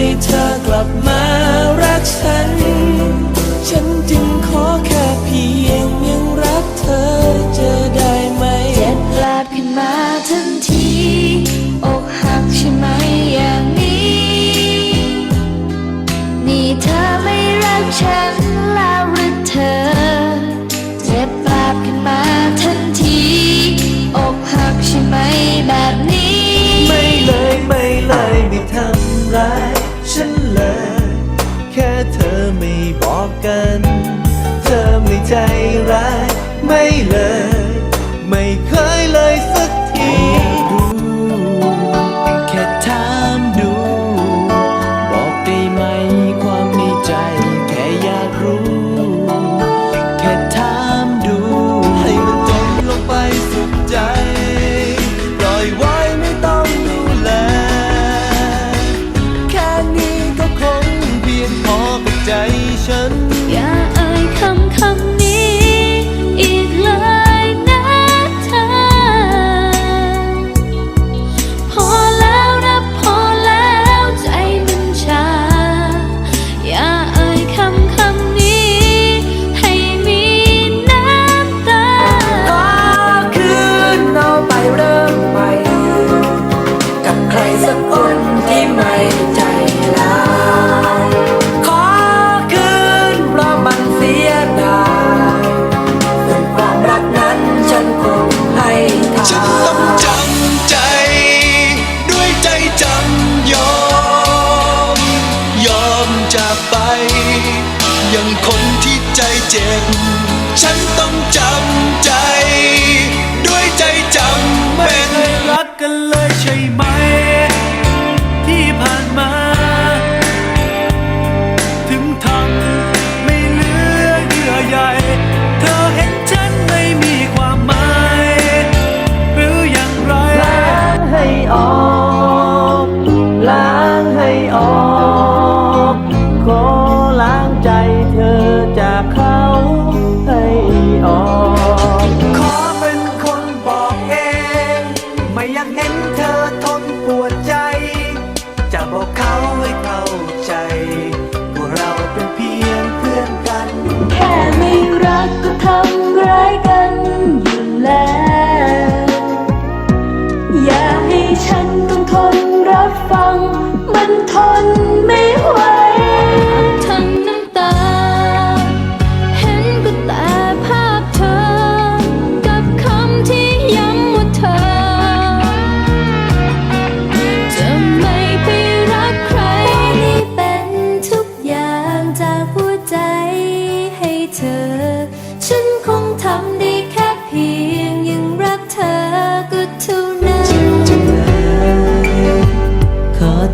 ให้เธอกลับมารักฉัน ฉันจึงขอแค่เพียงยังรักเธอจะได้ไหม เจ็บแปลบขึ้นมาทันที อกหักใช่ไหมอย่างนี้ นี่เธอไม่รักฉัน กัน เธอไม่ใจร้ายไม่เลย chân tông chậm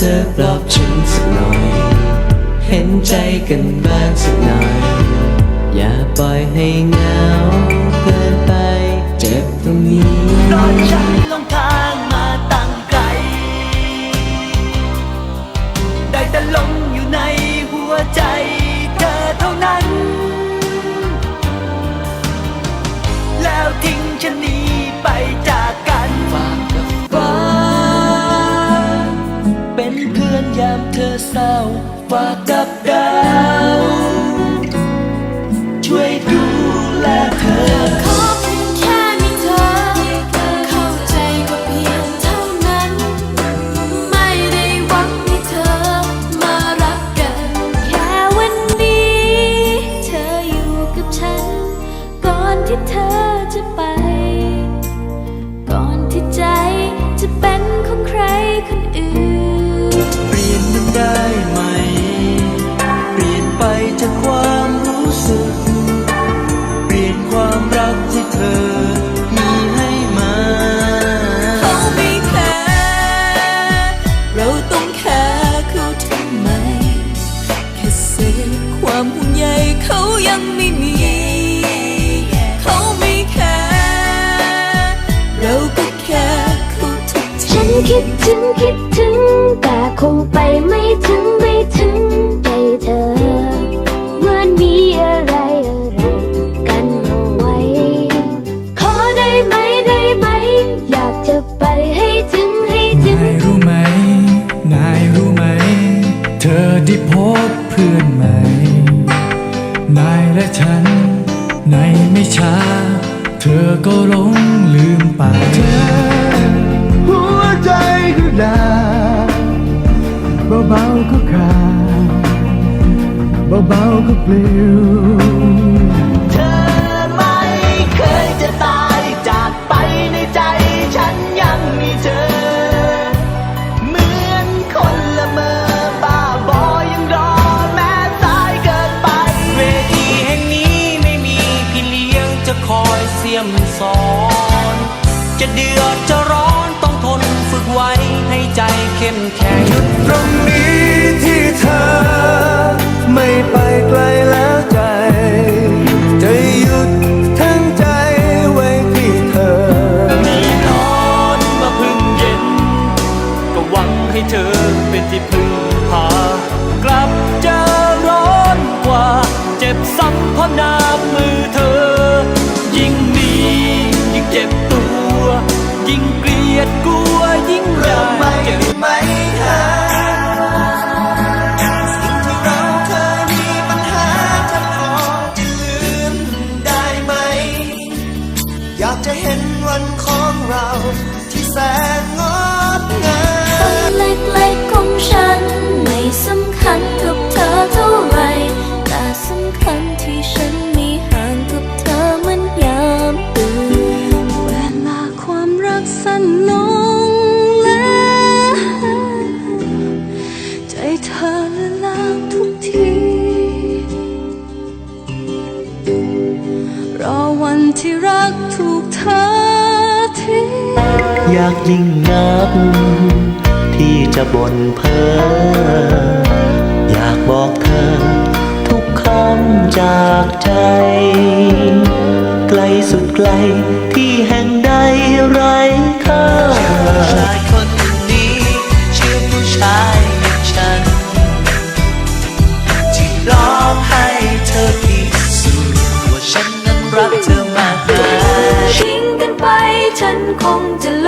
เธอปลอบฉันสักหน่อย เห็นใจกันบ้างสักหน่อย อย่าปล่อยให้เหงา fuck up อนใหมนายและฉัน ในไม่ช้า เธอก็หลงลืมไปเธอหัวใจก็ดาเบาๆก็ขาดเบาๆก็เปลี่ยว ข้มแข็งหยุดตรงนี้ที่เธอ ไม่ไปไกลแล้ว sad ยากยิ่งนัก ที่จะบ่นเพ้ออยากบอกเธอ ทุกคำจากใจ ไกลสุดไกลที่แห่งใดไรค่าชาคนนี้ชื่อผู้ชายอย่างฉัน ที่พร้อให้เธอพิสูจว่าฉันนั้นรักเธอมากมาทิ้งกันไปฉันคงจะล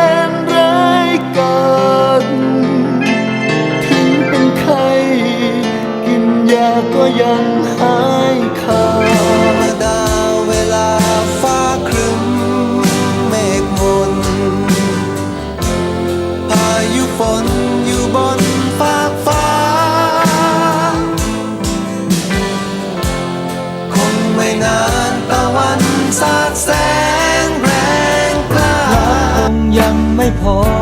อยู่ฝนอยู่บนฟากฟ้า คงไม่นานตะวันสาดแสงแรงกล้าคงยังไม่พอ